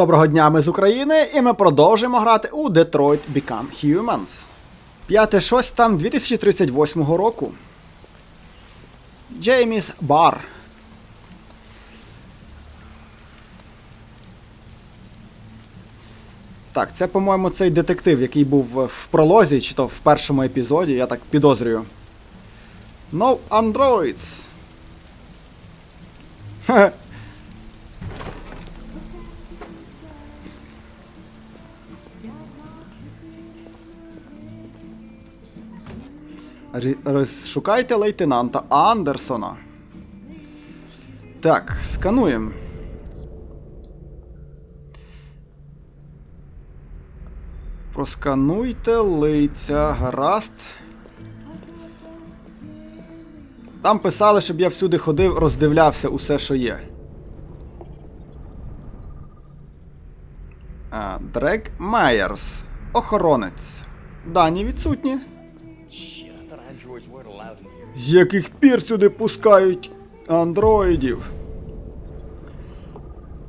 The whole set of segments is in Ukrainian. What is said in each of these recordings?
Доброго дня, ми з України, і ми продовжуємо грати у Detroit Become Humans. 5 щось там 2038 року. Джейміс Бар. Так, це, по-моєму, цей детектив, який був в пролозі, чи то в першому епізоді, я так підозрюю. No androids. Розшукайте лейтенанта Андерсона. Так, скануємо. Проскануйте лиця, гаразд. Там писали, щоб я всюди ходив, роздивлявся усе, що є. А, Дрек Майерс. Охоронець. Дані відсутні. З яких пір сюди пускають андроїдів?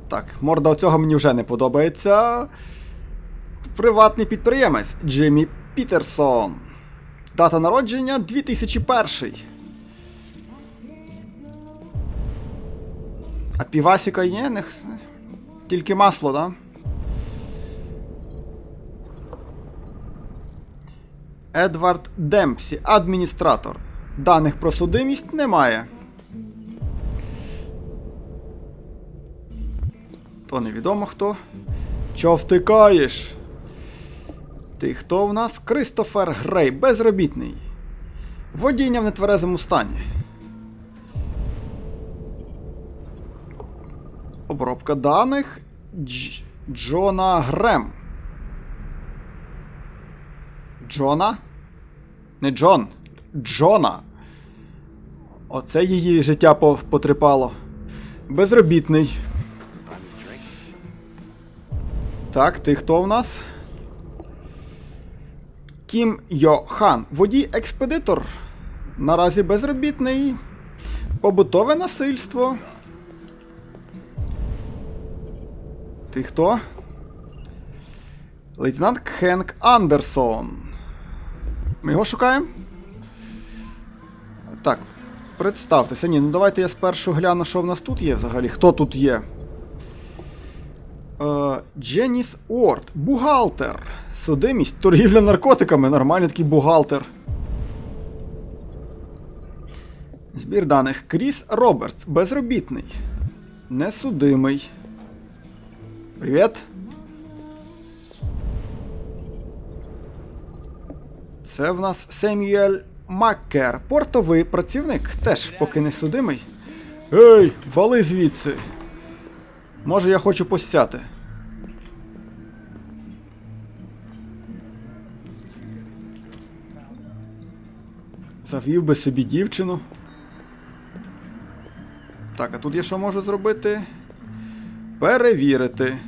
Так, морда оцього мені вже не подобається. Приватний підприємець Джиммі Пітерсон. Дата народження 2001. А півасіка є? Тільки масло, да? Едвард Демпсі, адміністратор. Даних про судимість немає. То невідомо хто. Чо втикаєш? Ти хто в нас? Кристофер Грей, безробітний. Водіння в нетверезому стані. Обробка даних Дж... Джона Грем. Джона? Не Джон. Джона. Оце її життя по- потріпало. Безробітний. Так, ти хто в нас? Кім Йо Хан. Водій експедитор. Наразі безробітний. Побутове насильство. Ти хто? Лейтенант Хенк Андерсон. Ми його шукаємо? Так, представтеся. Ні, ну давайте я спершу гляну, що в нас тут є взагалі. Хто тут є? Е, Дженіс Уорд, бухгалтер. Судимість, торгівля наркотиками, нормальний такий бухгалтер. Збір даних. Кріс Робертс, безробітний. Несудимий. Привіт. Це в нас Семюель Маккер, портовий працівник, теж поки не судимий. Ей, вали звідси. Може, я хочу посяти. Завів би собі дівчину. Так, а тут я що можу зробити? Перевірити.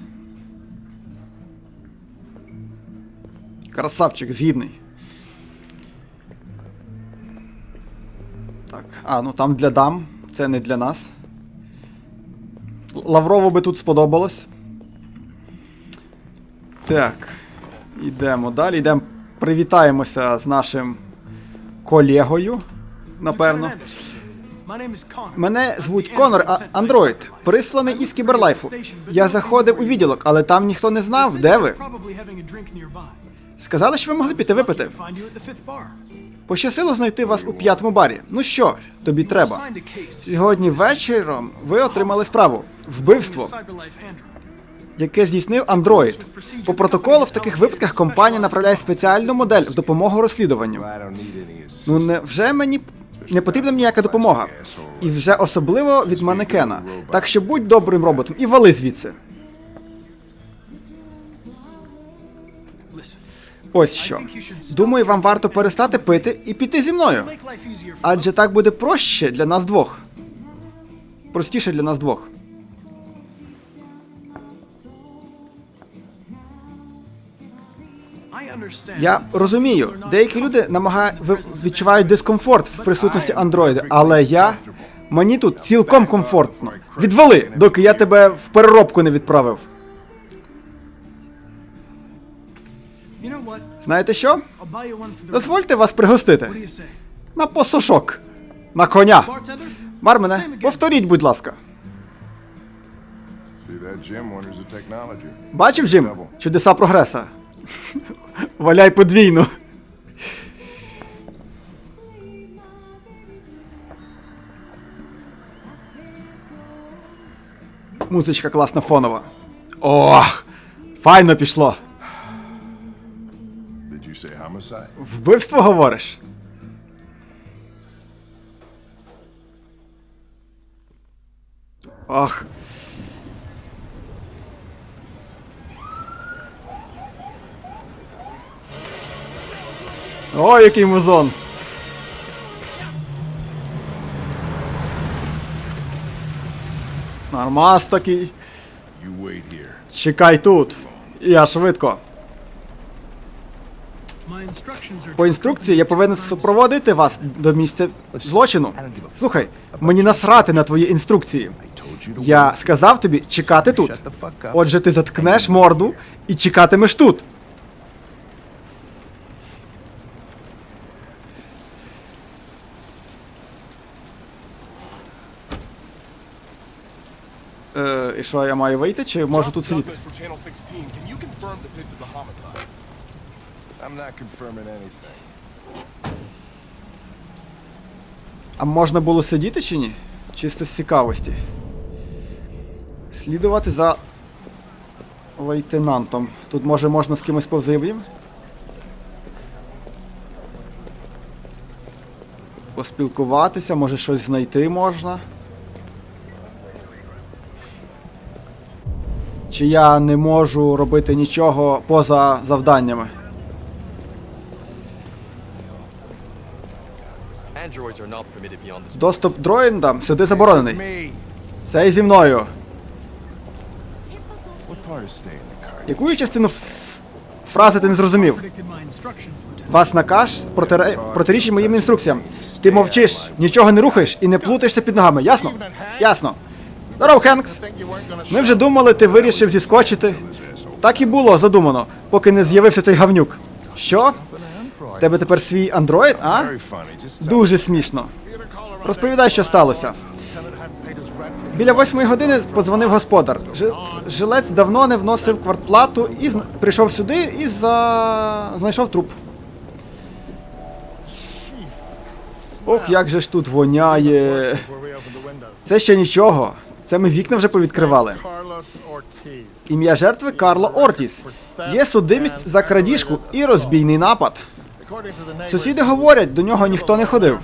Красавчик, згідний. А, ну там для дам, це не для нас. Лаврову би тут сподобалось. Так. Йдемо далі. Йдемо привітаємося з нашим колегою. Напевно. Мене звуть Конор Андроїд, присланий із кіберлайфу. Я заходив у відділок, але там ніхто не знав, де ви. Сказали, що ви могли піти випити. Пощастило знайти вас у п'ятому барі. Ну що тобі треба. Сьогодні вечором ви отримали справу вбивство, яке здійснив андроїд. По протоколу в таких випадках компанія направляє спеціальну модель в допомогу розслідуванню. Ну не вже мені не потрібна ніяка допомога. І вже особливо від манекена. Так що будь добрим роботом і вали звідси. Ось що. Думаю, вам варто перестати пити і піти зі мною. Адже так буде проще для нас двох. Простіше для нас двох. Я розумію, деякі люди намагає... відчувають дискомфорт в присутності андроїда, але я. Мені тут цілком комфортно. Відвали, доки я тебе в переробку не відправив. Знаєте що? Дозвольте вас пригостити. На посошок. На коня. Бармене, повторіть, будь ласка. Бачив, Джим? Чудеса прогреса. Валяй подвійну. Музичка класна фонова. Ох! Файно пішло. Вбивство говориш? Ох. Ой, який музон. Нормас такий. Чекай тут. Я швидко. По інструкції я повинен супроводити вас до місця злочину. Слухай, мені насрати на твої інструкції. Я сказав тобі чекати тут. Отже, ти заткнеш морду і чекатимеш тут. Е, і що, я маю вийти, чи можу тут сидіти? I'm not. А можна було сидіти чи ні? Чисто з цікавості. Слідувати за лейтенантом. Тут може можна з кимось повзаємодіяти? Поспілкуватися, може щось знайти можна. Чи я не можу робити нічого поза завданнями? Androids are not permitted beyond this. Доступ дроїдам сюди заборонений. Це і зі мною. Яку частину фрази ти не зрозумів? Вас накаж протирічить моїм інструкціям. Ти мовчиш, нічого не рухаєш і не плутаєшся під ногами. Ясно? Ясно. Здоров, Хенкс. Ми вже думали, ти вирішив зіскочити. Так і було задумано, поки не з'явився цей гавнюк. Що? Тебе тепер свій андроїд, а? Дуже смішно. Розповідай, що сталося. Біля восьмої години подзвонив господар. Жи- Жилець давно не вносив квартплату і зн- прийшов сюди і за... знайшов труп. Ох, як же ж тут воняє. Це ще нічого. Це ми вікна вже повідкривали. Ім'я жертви Карло Ортіс. Є судимість за крадіжку і розбійний напад. Сусіди говорять, до нього ніхто не ходив.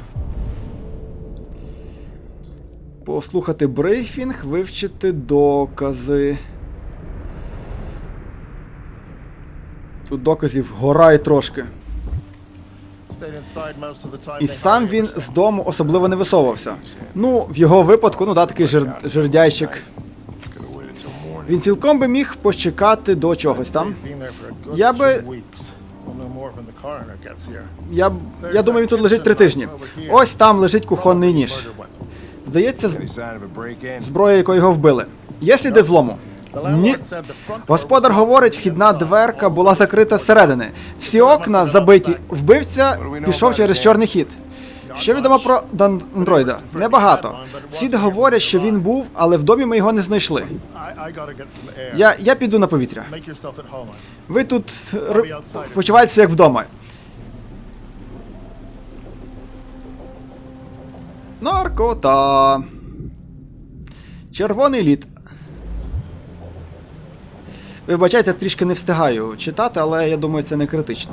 Послухати брифінг, вивчити докази. Тут доказів гора трошки. І сам він з дому особливо не висовувався. Ну, в його випадку, ну да, такий жир, жирдяйчик. Він цілком би міг почекати до чогось там. Я би- Я, б- я думаю, він тут лежить три тижні. Ось там лежить кухонний ніж. Здається, зброя, якою його вбили. Є сліди взлому? Ні. Господар говорить, вхідна дверка була закрита зсередини. Всі окна забиті. Вбивця пішов через чорний хід. Що відомо про дан- андроїда? Небагато. Всі говорять, що він був, але в домі ми його не знайшли. Я, я піду на повітря. Ви тут р... почуваєтеся як вдома. Наркота. Червоний лід. Вибачайте, трішки не встигаю читати, але я думаю, це не критично.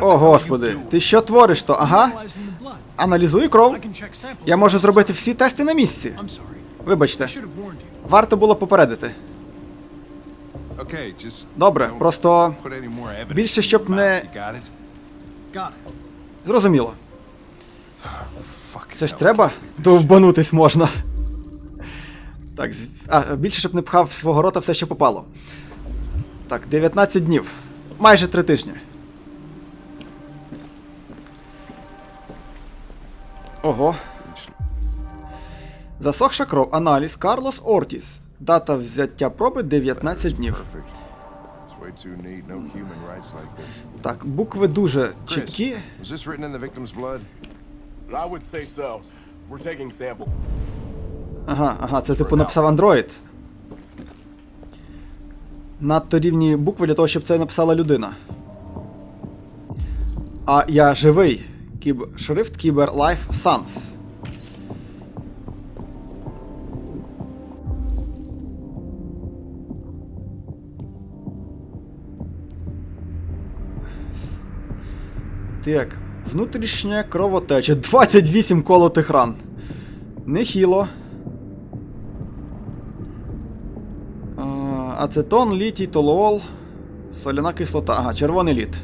О, господи, ти що твориш то? Ага. Аналізую кров. Я можу зробити всі тести на місці. Вибачте, варто було попередити. Добре, просто більше, щоб не- зрозуміло. Це ж треба, то вбанутись можна. Так, з- а, більше, щоб не пхав свого рота все, що попало. Так, 19 днів. Майже 3 тижні. Ого. Засохша кров. Аналіз. Карлос Ортіс. Дата взяття проби 19 днів. Так, букви дуже чіткі. Ага, ага, це типу написав андроїд. Надто рівні букви для того, щоб це написала людина. А я живий. Кіб... Шрифт Кібер Life Sans. Так, внутрішня кровотеча. 28 колотих ран. Нехіло. Ацетон, літій, толуол, соляна кислота. Ага, червоний лід.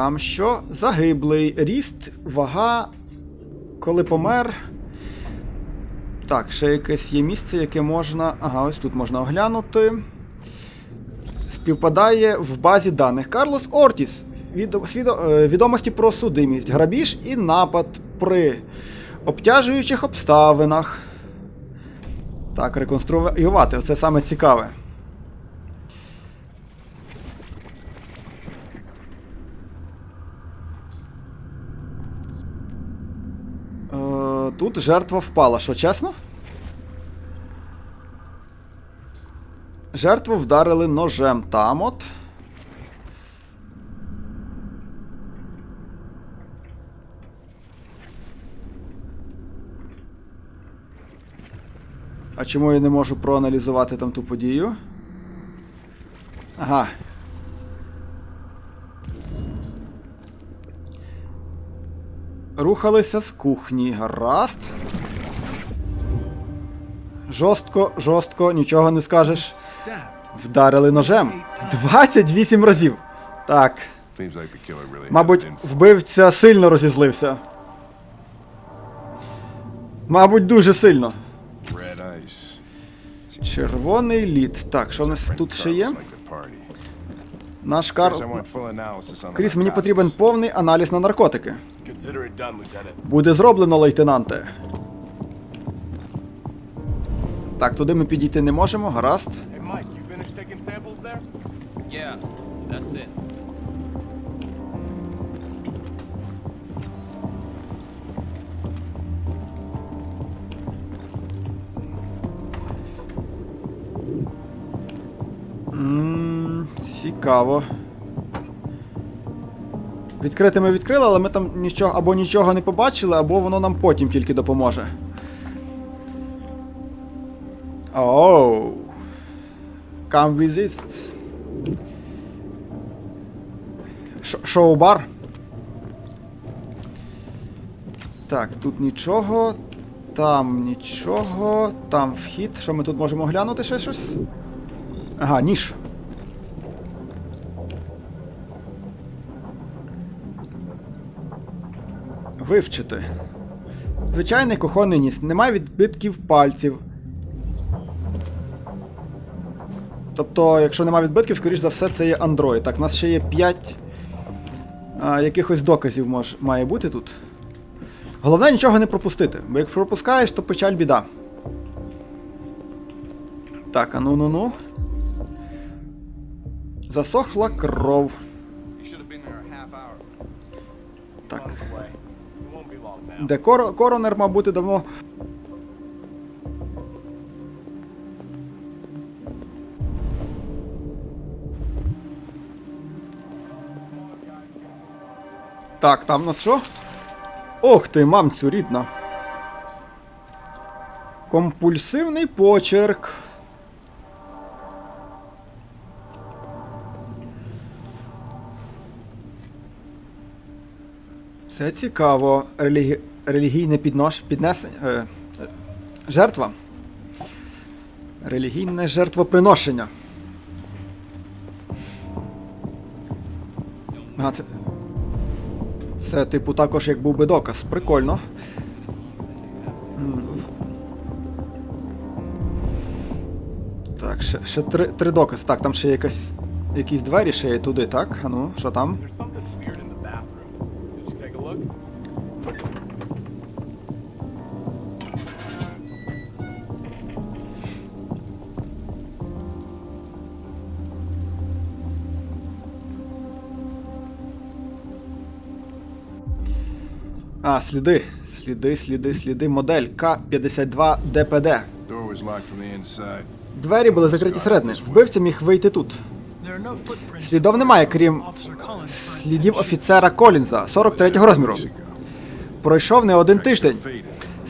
Там що? Загиблий. Ріст, вага. Коли помер. Так, ще якесь є місце, яке можна. Ага, ось тут можна оглянути. Співпадає в базі даних. Карлос Ортіс. Відо- е, відомості про судимість, грабіж і напад при обтяжуючих обставинах. Так, реконструювати. Оце саме цікаве. Е, тут жертва впала, що чесно? Жертву вдарили ножем там от. А чому я не можу проаналізувати там ту подію? Ага. Рухалися з кухні. Гаразд. Жорстко, жорстко, нічого не скажеш. Вдарили ножем. 28 разів. Так. Мабуть, вбивця сильно розізлився. Мабуть, дуже сильно. Червоний лід. Так, що в нас тут ще є? Наш Кар... Кріс, мені потрібен повний аналіз на наркотики. Consider it done, Lieutenant. Буде зроблено, лейтенанте. Так, туди ми підійти не можемо, гаразд. Hey, Mike, you finished taking samples there? Yeah, that's it. Ммм, цікаво. Відкрити ми відкрили, але ми там нічого або нічого не побачили, або воно нам потім тільки допоможе. Оу. Come. Ш- Шоу-бар. Так, тут нічого. Там нічого. Там вхід. Що ми тут можемо глянути ще щось? Ага, ніж. Вивчити. Звичайний кухонний ніс. Немає відбитків пальців. Тобто, якщо немає відбитків, скоріш за все, це є Android. Так, у нас ще є 5 а, якихось доказів мож, має бути тут. Головне нічого не пропустити, бо як пропускаєш, то печаль біда. Так, а ну ну ну. Засохла кров. Так. Де коро, коронер, мав давно. Так, там нас що? Ох ти, мамцю рідна. Компульсивний почерк. Це цікаво. Релігі... Релігійне піднош... піднесення. Е... Жертва. Релігійне жертвоприношення. А, це... це, типу, також як був би доказ. Прикольно. Так, ще, ще три, три докази. Так, там ще якась. Якісь двері ще є туди, так? А ну, що там? А, сліди. Сліди, сліди, сліди. Модель К-52 ДПД. Door was locked from the inside. Двері були закриті всередини. Вбивця міг вийти тут. Слідов немає, крім слідів офіцера Колінза 43-го розміру. Пройшов не один тиждень.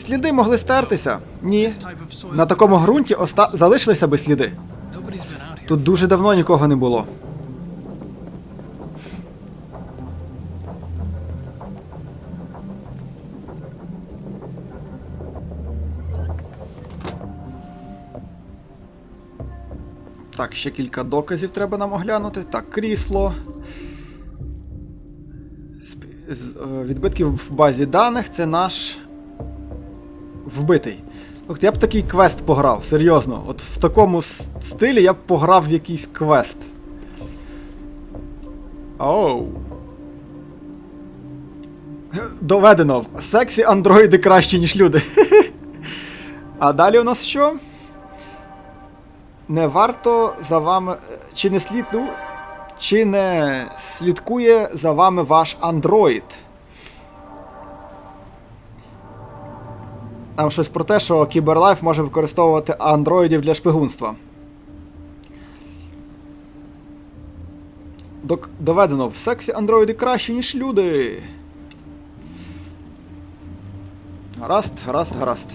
Сліди могли стертися. Ні. На такому ґрунті оста... залишилися би сліди. Тут дуже давно нікого не було. Так, ще кілька доказів треба нам оглянути. Так, крісло. Е, Відбитків в базі даних це наш вбитий. Слухайте, я б такий квест пограв, серйозно. От в такому стилі я б пограв в якийсь квест. Оу. Доведено. Сексі андроїди кращі, ніж люди. А далі у нас що? Не варто за вами. Чи не слід. Ну, чи не слідкує за вами ваш андроїд? Там щось про те, що Кіберлайф може використовувати андроїдів для шпигунства. Доведено, в сексі андроїди кращі, ніж люди. Гаразд, гаразд, гаразд.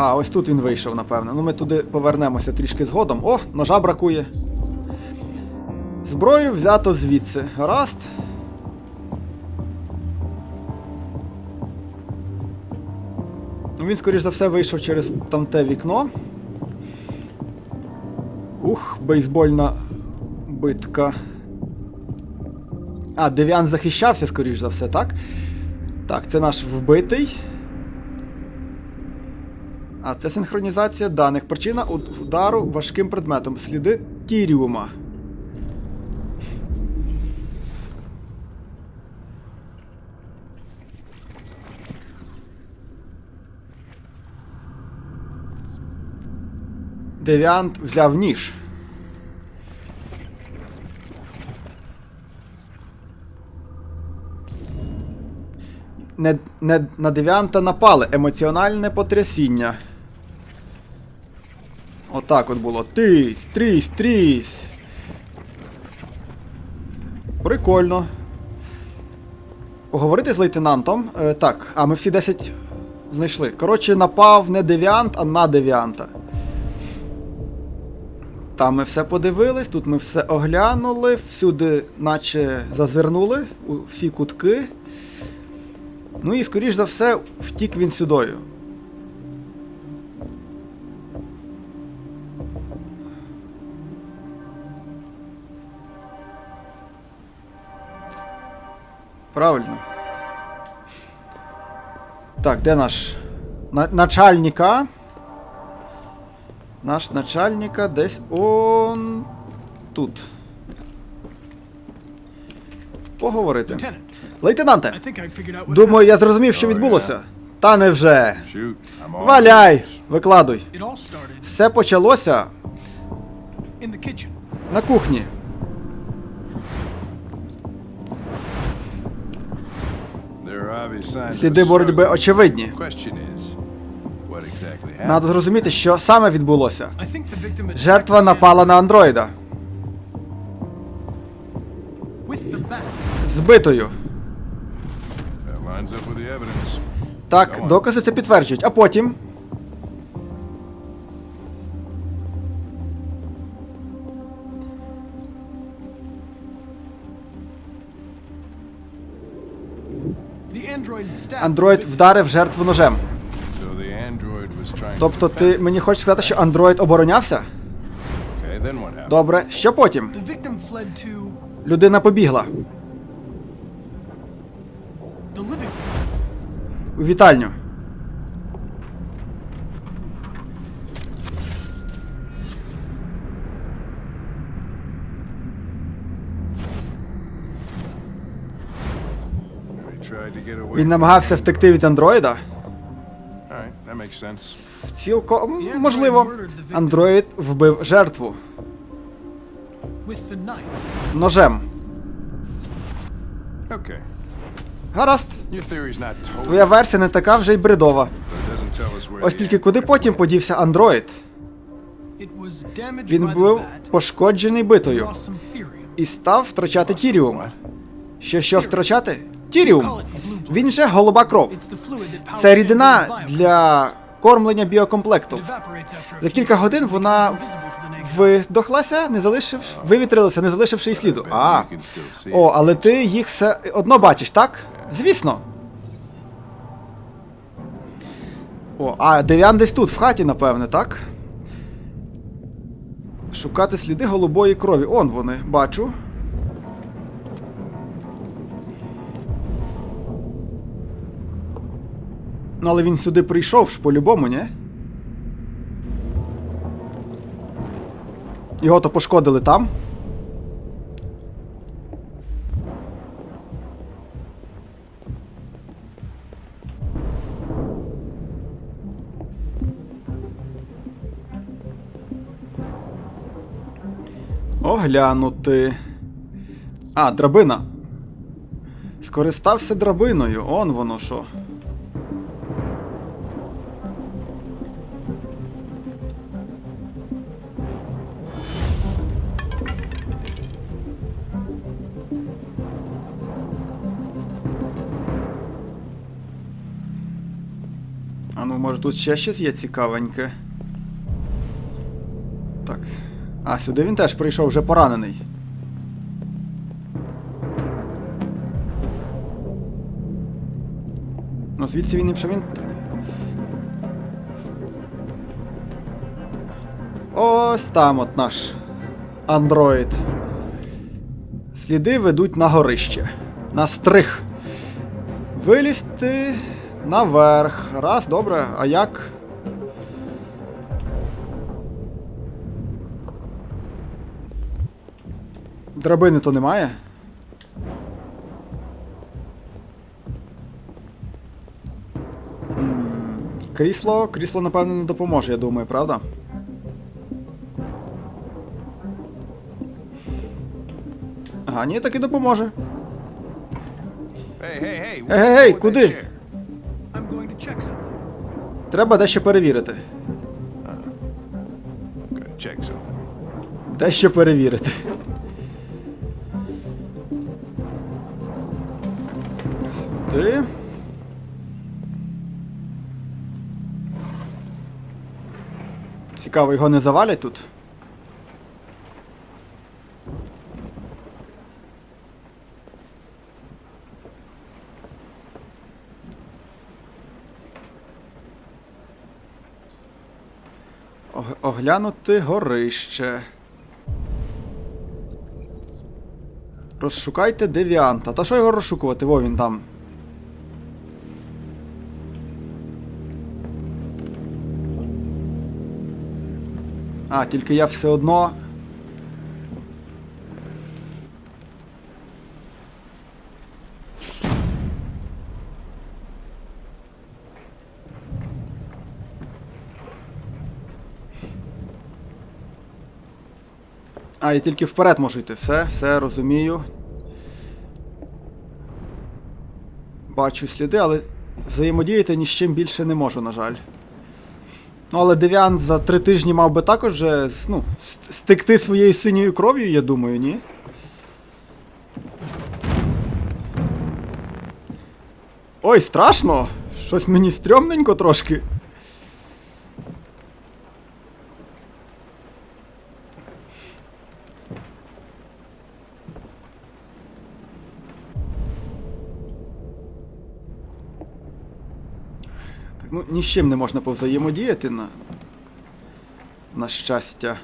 А, ось тут він вийшов, напевно. Ну ми туди повернемося трішки згодом. О, ножа бракує. Зброю взято звідси. Гаразд. Ну, Він, скоріш за все, вийшов через тамте вікно. Ух, бейсбольна битка. А, Девіан захищався, скоріш за все, так? Так, це наш вбитий. А це синхронізація даних. Причина удару важким предметом. Сліди Тіріума. Девіант взяв ніж. Не, не, на девіанта напали. Емоціональне потрясіння. Отак от було. Тись, трісь, трісь. Прикольно. Поговорити з лейтенантом. Е, так, а ми всі 10 знайшли. Коротше, напав не девіант, а на девіанта. Там ми все подивились, тут ми все оглянули, всюди, наче зазирнули у всі кутки. Ну і, скоріш за все, втік він сюдою. Правильно. Так, де наш на, начальника? Наш начальника десь он тут. Поговорити. Лейтенанте, думаю, я зрозумів, що відбулося. Та невже. Валяй! Викладуй. Все почалося на кухні. Сліди боротьби очевидні. Надо зрозуміти, що саме відбулося. Жертва напала на андроїда. Збитою. Так, докази це підтверджують. А потім. Андроїд вдарив жертву ножем. Тобто ти мені хочеш сказати, що андроїд оборонявся? Добре, що потім? Людина побігла у вітальню. Він намагався втекти від андроїда. Цілком можливо. Андроїд вбив жертву ножем. Гаразд. Твоя версія не така вже й бредова. Ось тільки куди потім подівся андроїд. Він був пошкоджений битою і став втрачати тіріум. Що що втрачати? Тіріум. Він же голуба кров. Це рідина для кормлення біокомплекту. За кілька годин вона видохлася, не залишив, вивітрилася, не залишивши й сліду. А, о, але ти їх все одно бачиш, так? Звісно. О, а Дев'ян десь тут, в хаті, напевне, так? Шукати сліди голубої крові. Он вони, бачу. Ну, але він сюди прийшов ж по-любому, ні? Його то пошкодили там. Оглянути. А, драбина. Скористався драбиною. Он воно що. Тут ще щось є цікавеньке. Так. А, сюди він теж прийшов вже поранений. Ну, звідси він і що він. Ось там от наш андроїд. Сліди ведуть на горище. На стрих. Вилізти наверх. Раз, добре, а як? Драбини то немає. Крісло, крісло, напевно, не допоможе, я думаю, правда? Ага, ні, так і допоможе. What's with that куди? Треба дещо перевірити. Дещо перевірити. Сюди. Цікаво, його не завалять тут. Оглянути горище. Розшукайте девіанта. Та що його розшукувати? Во він там. А, тільки я все одно. А, я тільки вперед можу йти. Все, все, розумію. Бачу сліди, але взаємодіяти ні з чим більше не можу, на жаль. Ну, але Девіан за три тижні мав би також вже, ну, стекти своєю синьою кров'ю, я думаю, ні? Ой, страшно! Щось мені стрьомненько трошки. Ну, ні з чим не можна повзаємодіяти на. На щастя.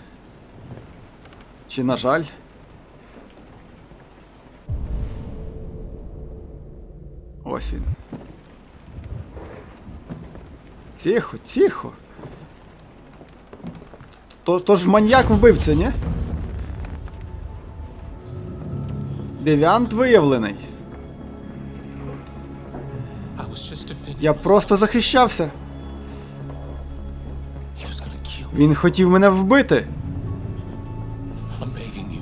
Чи на жаль. Ось він. Тихо, тихо. То, то ж маньяк вбивця, ні? Девіант виявлений. Я просто захищався. Він хотів мене вбити.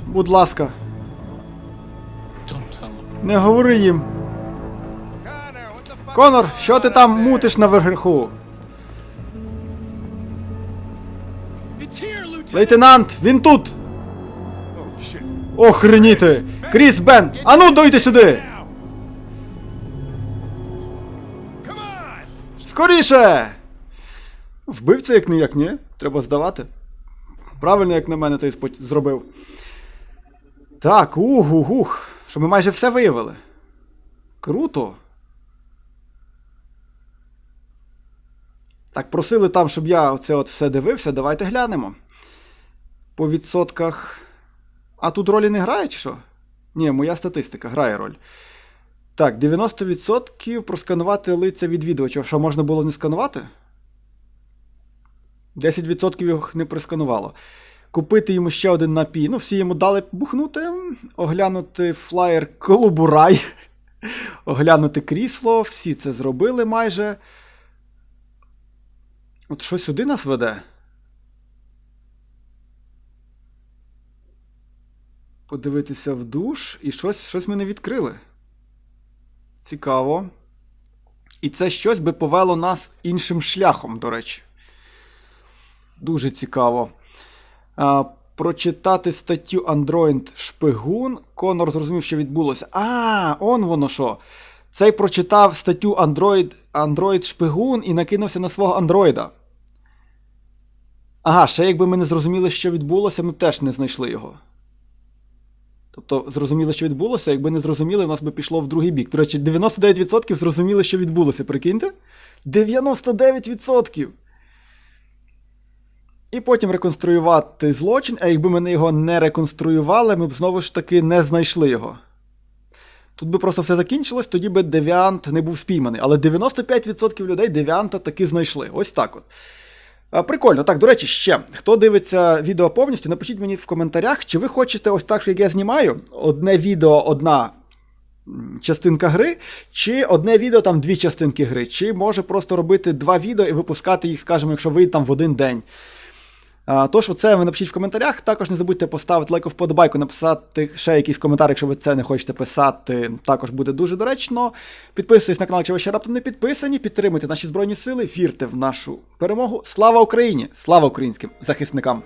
Будь ласка, не говори їм. Конор, що ти там мутиш наверху? Лейтенант, він тут! Oh. Охреніти! Кріс Бен! Ану, дойте сюди! Скоріше! Вбивця як не як ні. Треба здавати. Правильно, як на мене, той зробив. Так, ух, ух, ух. Що ми майже все виявили. Круто. Так, просили там, щоб я оце от все дивився. Давайте глянемо. По відсотках. А тут ролі не грає, чи що? Ні, моя статистика грає роль. Так, 90% просканувати лиця відвідувача. Що можна було не сканувати? 10% їх не просканувало. Купити йому ще один напій. Ну, всі йому дали бухнути, оглянути флаєр клубу рай, оглянути крісло, всі це зробили майже. От що сюди нас веде? Подивитися в душ і щось, щось ми не відкрили. Цікаво. І це щось би повело нас іншим шляхом, до речі. Дуже цікаво. А, прочитати статтю Android Шпигун. Конор зрозумів, що відбулося. А, он воно що. Цей прочитав статтю Android, Android Шпигун і накинувся на свого андроїда. Ага, ще якби ми не зрозуміли, що відбулося, ми теж не знайшли його. Тобто, зрозуміли, що відбулося, якби не зрозуміли, у нас би пішло в другий бік. До речі, 99% зрозуміли, що відбулося, прикиньте? 99%! І потім реконструювати злочин, а якби ми його не реконструювали, ми б знову ж таки не знайшли його. Тут би просто все закінчилось, тоді би девіант не був спійманий. Але 95% людей девіанта таки знайшли. Ось так от. А, Прикольно. Так, до речі, ще. Хто дивиться відео повністю, напишіть мені в коментарях, чи ви хочете ось так, як я знімаю, одне відео, одна частинка гри, чи одне відео, там дві частинки гри, чи може просто робити два відео і випускати їх, скажімо, якщо вийде там в один день. Тож, оце ви напишіть в коментарях. Також не забудьте поставити лайк вподобайку, написати ще якийсь коментар, якщо ви це не хочете писати. Також буде дуже доречно. Підписуйтесь на канал, якщо ви ще раптом не підписані. Підтримуйте наші збройні сили, вірте в нашу перемогу. Слава Україні! Слава українським захисникам!